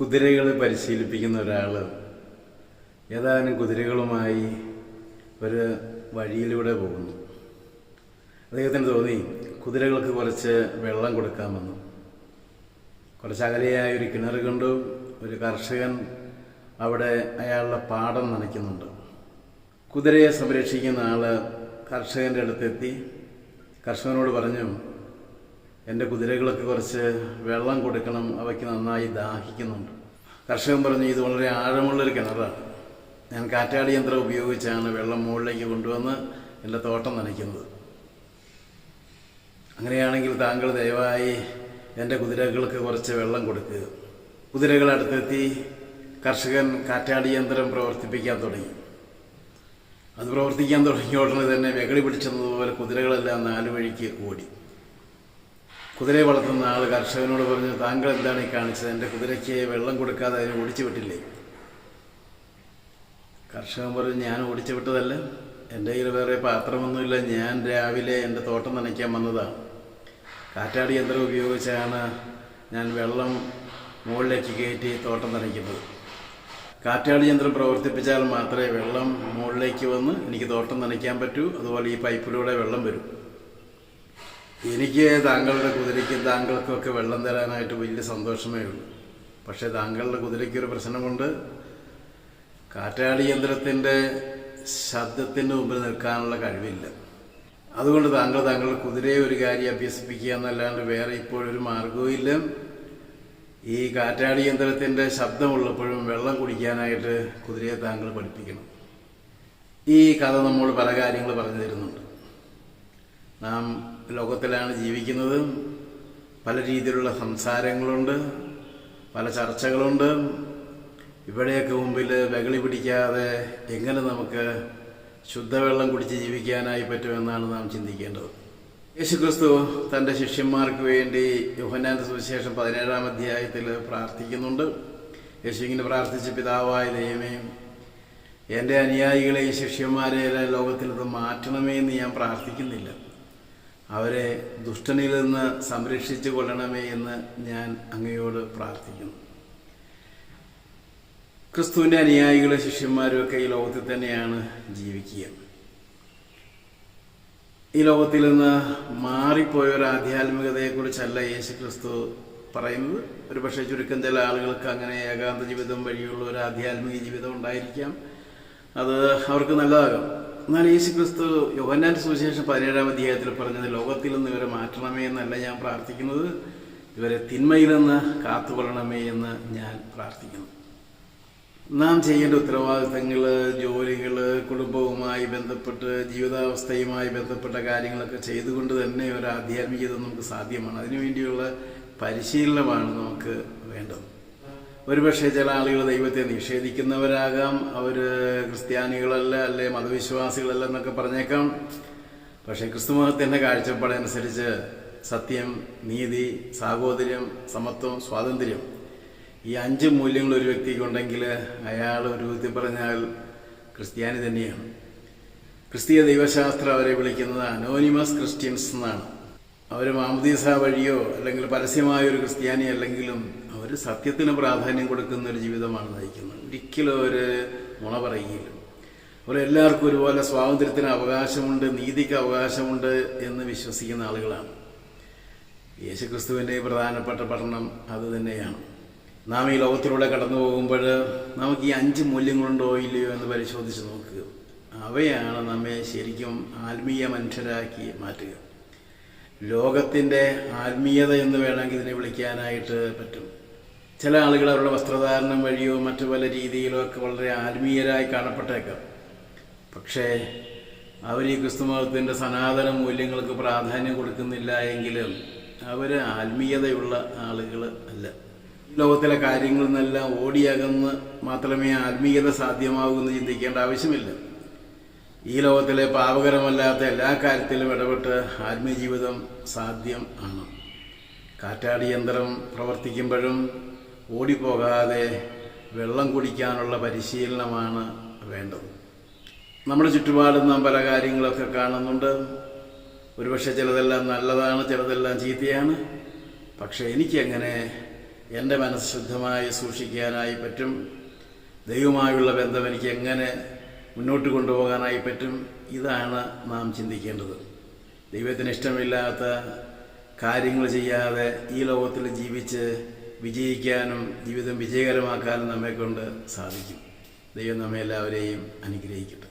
കുതിരകൾ പരിശീലിപ്പിക്കുന്ന ഒരാൾ. ഏതാനും കുതിരകളുമായി ഒരു വഴിയിലൂടെ പോകുന്നു. അദ്ദേഹത്തിന് തോന്നി കുതിരകൾക്ക് കുറച്ച് വെള്ളം കൊടുക്കാമെന്ന്. കുറച്ച് അകലെയായ ഒരു കിണർ കണ്ടു. ഒരു കർഷകൻ അവിടെ അയാളുടെ പാടം നനയ്ക്കുന്നുണ്ട്. കുതിരയെ സംരക്ഷിക്കുന്ന ആൾ കർഷകന്റെ അടുത്തെത്തി കർഷകനോട് പറഞ്ഞു എന്റെ കുതിരകളൊക്കെ കുറച്ച് വെള്ളം കൊടുക്കണം അവയ്ക്ക് നന്നായി ദാഹിക്കുന്നുണ്ട്. കർഷകൻ പറഞ്ഞു ഇത് വളരെ ആഴമുള്ളൊരു കിണറാണ്. ഞാൻ കാറ്റാടി യന്ത്രം ഉപയോഗിച്ചാണ് വെള്ളം മുകളിലേക്ക് കൊണ്ടുവന്ന് എന്റെ തോട്ടം നനയ്ക്കുന്നത്. അങ്ങനെയാണെങ്കിൽ താങ്കൾ ദയവായി എന്റെ കുതിരകൾക്ക് കുറച്ച് വെള്ളം കൊടുക്കുക. കുതിരകൾ അടുത്തെത്തി കർഷകൻ കാറ്റാടി യന്ത്രം പ്രവർത്തിപ്പിക്കാൻ തുടങ്ങി. അത് പ്രവർത്തിക്കാൻ തുടങ്ങിയ ഉടനെ തന്നെ വെകളി പിടിച്ചതുപോലെ കുതിരകളെല്ലാം നാലു വഴിക്ക് ഓടി. കുതിരയെ വളർത്തുന്ന ആൾ കർഷകനോട് പറഞ്ഞു താങ്കൾ എന്താണ് ഈ കാണിച്ചത്? എന്റെ കുതിരയ്ക്ക് വെള്ളം കൊടുക്കാതെ അതിനെ ഓടിച്ചു വിട്ടില്ലേ? കർഷകൻ പറഞ്ഞു ഞാൻ ഓടിച്ചു വിട്ടതല്ല. എന്റെ കയ്യിൽ വേറെ പാത്രമൊന്നുമില്ല. ഞാൻ രാവിലെ എന്റെ തോട്ടം നനയ്ക്കാൻ വന്നതാണ് കാറ്റാടി യന്ത്രം ഉപയോഗിച്ചാണ് ഞാൻ വെള്ളം മുകളിലേക്ക് കയറ്റി തോട്ടം നനയ്ക്കുന്നത്. കാറ്റാടി യന്ത്രം പ്രവർത്തിപ്പിച്ചാൽ മാത്രമേ വെള്ളം മുകളിലേക്ക് വന്ന് എനിക്ക് തോട്ടം നനയ്ക്കാൻ പറ്റൂ. അതുപോലെ ഈ പൈപ്പിലൂടെ വെള്ളം വരും. എനിക്ക് താങ്കളുടെ കുതിരയ്ക്ക് താങ്കൾക്കൊക്കെ വെള്ളം തരാനായിട്ട് വലിയ സന്തോഷമേ ഉള്ളൂ. പക്ഷേ താങ്കളുടെ കുതിരയ്ക്ക് ഒരു പ്രശ്നമുണ്ട്. കാറ്റാടി യന്ത്രത്തിന്റെ ശബ്ദത്തിന്റെ മുമ്പിൽ നിൽക്കാനുള്ള കഴിവില്ല. അതുകൊണ്ട് താങ്കൾ താങ്കളുടെ കുതിരയെ ഒരു കാര്യം അഭ്യസിപ്പിക്കുക എന്നല്ലാണ്ട് വേറെ ഇപ്പോഴൊരു മാർഗവും ഇല്ല. ഈ കാറ്റാടി യന്ത്രത്തിന്റെ ശബ്ദമുള്ളപ്പോഴും വെള്ളം കുടിക്കാനായിട്ട് കുതിരയെ താങ്കൾ പഠിപ്പിക്കണം. ഈ കഥ നമ്മൾ പല കാര്യങ്ങൾ പറഞ്ഞു തരുന്നുണ്ട്. നാം ലോകത്തിലാണ് ജീവിക്കുന്നത്. പല രീതിയിലുള്ള സംസാരങ്ങളുണ്ട് പല ചർച്ചകളുണ്ട്. ഇവിടെയൊക്കെ മുമ്പിൽ വെകളി പിടിക്കാതെ എങ്ങനെ നമുക്ക് ശുദ്ധവെള്ളം കുടിച്ച് ജീവിക്കാനായി പറ്റുമെന്നാണ് നാം ചിന്തിക്കേണ്ടത്. യേശുക്രിസ്തു തന്റെ ശിഷ്യന്മാർക്ക് വേണ്ടി യോഹന്നാന്റെ സുവിശേഷം പതിനേഴാം അധ്യായത്തിൽ പ്രാർത്ഥിക്കുന്നുണ്ട്. യേശു ഇങ്ങനെ പ്രാർത്ഥിച്ച പിതാവായ ദൈവമേ എന്റെ അനുയായികളെ ഈ ശിഷ്യന്മാരെ ലോകത്തിൽ നിന്ന് മാറ്റണമേ എന്ന് ഞാൻ പ്രാർത്ഥിക്കുന്നില്ല. അവരെ ദുഷ്ടനിൽ നിന്ന് സംരക്ഷിച്ചു കൊള്ളണമേ എന്ന് ഞാൻ അങ്ങയോട് പ്രാർത്ഥിക്കുന്നു. ക്രിസ്തുവിന്റെ അനുയായികളും ശിഷ്യന്മാരും ഒക്കെ ഈ ലോകത്തിൽ തന്നെയാണ് ജീവിക്കുക. ഈ ലോകത്തിൽ നിന്ന് മാറിപ്പോയ ഒരു ആധ്യാത്മികതയെക്കുറിച്ചല്ല യേശു ക്രിസ്തു പറയുന്നത്. ഒരു പക്ഷേ ചുരുക്കം ചില ആളുകൾക്ക് അങ്ങനെ ഏകാന്ത ജീവിതം വഴിയുള്ള ഒരു ആധ്യാത്മിക ജീവിതം ഉണ്ടായിരിക്കാം. അത് അവർക്ക് നല്ലതാകാം. എന്നാൽ യേശു ക്രിസ്തു യോഹന്നാന്റെ സുവിശേഷം പതിനേഴാം അധ്യായത്തിൽ പറഞ്ഞത് ലോകത്തിൽ നിന്ന് ഇവരെ മാറ്റണമേ എന്നല്ല ഞാൻ പ്രാർത്ഥിക്കുന്നത്. ഇവരെ തിന്മയിൽ നിന്ന് കാത്തുകൊള്ളണമേ എന്ന് ഞാൻ പ്രാർത്ഥിക്കുന്നു. നാം ചെയ്യേണ്ട ഉത്തരവാദിത്തങ്ങൾ ജോലികൾ കുടുംബവുമായി ബന്ധപ്പെട്ട് ജീവിതാവസ്ഥയുമായി ബന്ധപ്പെട്ട കാര്യങ്ങളൊക്കെ ചെയ്തുകൊണ്ട് തന്നെ ഒരു ആധ്യാത്മികത നമുക്ക് സാധ്യമാണ്. അതിനുവേണ്ടിയുള്ള പരിശീലനമാണ് നമുക്ക് വേണ്ടത്. ഒരുപക്ഷെ ചില ആളുകൾ ദൈവത്തെ നിഷേധിക്കുന്നവരാകാം. അവർ ക്രിസ്ത്യാനികളല്ല അല്ലെ മതവിശ്വാസികളല്ല എന്നൊക്കെ പറഞ്ഞേക്കാം. പക്ഷേ ക്രിസ്തുമതത്തിന്റെ കാഴ്ചപ്പാടനുസരിച്ച് സത്യം നീതി സാഹോദര്യം സമത്വം സ്വാതന്ത്ര്യം ഈ അഞ്ച് മൂല്യങ്ങൾ ഒരു വ്യക്തിക്കുണ്ടെങ്കിൽ അയാൾ ഒരു വിധത്തിൽ പറഞ്ഞാൽ ക്രിസ്ത്യാനി തന്നെയാണ്. ക്രിസ്തീയ ദൈവശാസ്ത്രം അവരെ വിളിക്കുന്നത് അനോണിമസ് ക്രിസ്ത്യൻസ് എന്നാണ്. അവർ മാമുദീസ വഴിയോ അല്ലെങ്കിൽ പരസ്യമായ ഒരു ക്രിസ്ത്യാനി അല്ലെങ്കിലും അവർ സത്യത്തിന് പ്രാധാന്യം കൊടുക്കുന്ന ഒരു ജീവിതമാണ് നയിക്കുന്നത്. ഒരിക്കലും അവർ മുള പറയുകയില്ല. അവരെല്ലാവർക്കും ഒരുപോലെ സ്വാതന്ത്ര്യത്തിന് അവകാശമുണ്ട് നീതിക്ക് അവകാശമുണ്ട് എന്ന് വിശ്വസിക്കുന്ന ആളുകളാണ്. യേശുക്രിസ്തുവിന്റെ പ്രധാനപ്പെട്ട പഠനം അത് തന്നെയാണ്. നാം ഈ ലോകത്തിലൂടെ കടന്നു പോകുമ്പോൾ നമുക്ക് ഈ അഞ്ച് മൂല്യങ്ങളുണ്ടോ ഇല്ലയോ എന്ന് പരിശോധിച്ച് നോക്കുക. അവയാണ് നമ്മെ ശരിക്കും ആത്മീയ മനുഷ്യരാക്കി മാറ്റുക. ലോകത്തിന്റെ ആത്മീയത എന്ന് വേണമെങ്കിൽ ഇതിനെ വിളിക്കാനായിട്ട് പറ്റും. ചില ആളുകൾ അവരുടെ വസ്ത്രധാരണം വഴിയോ മറ്റു പല രീതിയിലോ ഒക്കെ വളരെ ആത്മീയരായി കാണപ്പെട്ടേക്കാം. പക്ഷേ അവർ ഈ ക്രിസ്തുമതത്തിന്റെ സനാതന മൂല്യങ്ങൾക്ക് പ്രാധാന്യം കൊടുക്കുന്നില്ല എങ്കിലും അവർ ആത്മീയതയുള്ള ആളുകൾ അല്ല. ലോകത്തിലെ കാര്യങ്ങളിൽ നിന്നെല്ലാം ഓടിയകന്ന് മാത്രമേ ആത്മീയത സാധ്യമാകൂ എന്ന് ചിന്തിക്കേണ്ട ആവശ്യമില്ല. ഈ ലോകത്തിലെ പാപകരമല്ലാത്ത എല്ലാ കാര്യത്തിലും ഇടപെട്ട് ആത്മീയ ജീവിതം സാധ്യം ആണ്. കാറ്റാടി യന്ത്രം പ്രവർത്തിക്കുമ്പോഴും ഓടിപ്പോകാതെ വെള്ളം കുടിക്കാനുള്ള പരിശീലനമാണ് വേണ്ടത്. നമ്മുടെ ചുറ്റുപാടും നാം പല കാര്യങ്ങളൊക്കെ കാണുന്നുണ്ട്. ഒരുപക്ഷെ ചിലതെല്ലാം നല്ലതാണ് ചിലതെല്ലാം ചീത്തയാണ്. പക്ഷെ എനിക്കങ്ങനെ എന്റെ മനസ്സ് ശുദ്ധമായി സൂക്ഷിക്കാനായി പറ്റും? ദൈവമായുള്ള ബന്ധം എനിക്ക് എങ്ങനെ മുന്നോട്ട് കൊണ്ടുപോകാനായി പറ്റും? ഇതാണ് നാം ചിന്തിക്കേണ്ടത്. ദൈവത്തിന് ഇഷ്ടമില്ലാത്ത കാര്യങ്ങൾ ചെയ്യാതെ ഈ ലോകത്തിൽ ജീവിച്ച് വിജയിക്കാനും ജീവിതം വിജയകരമാക്കാനും നമ്മെക്കൊണ്ട് സാധിക്കും. ദൈവം നമ്മെ എല്ലാവരെയും അനുഗ്രഹിക്കട്ടെ.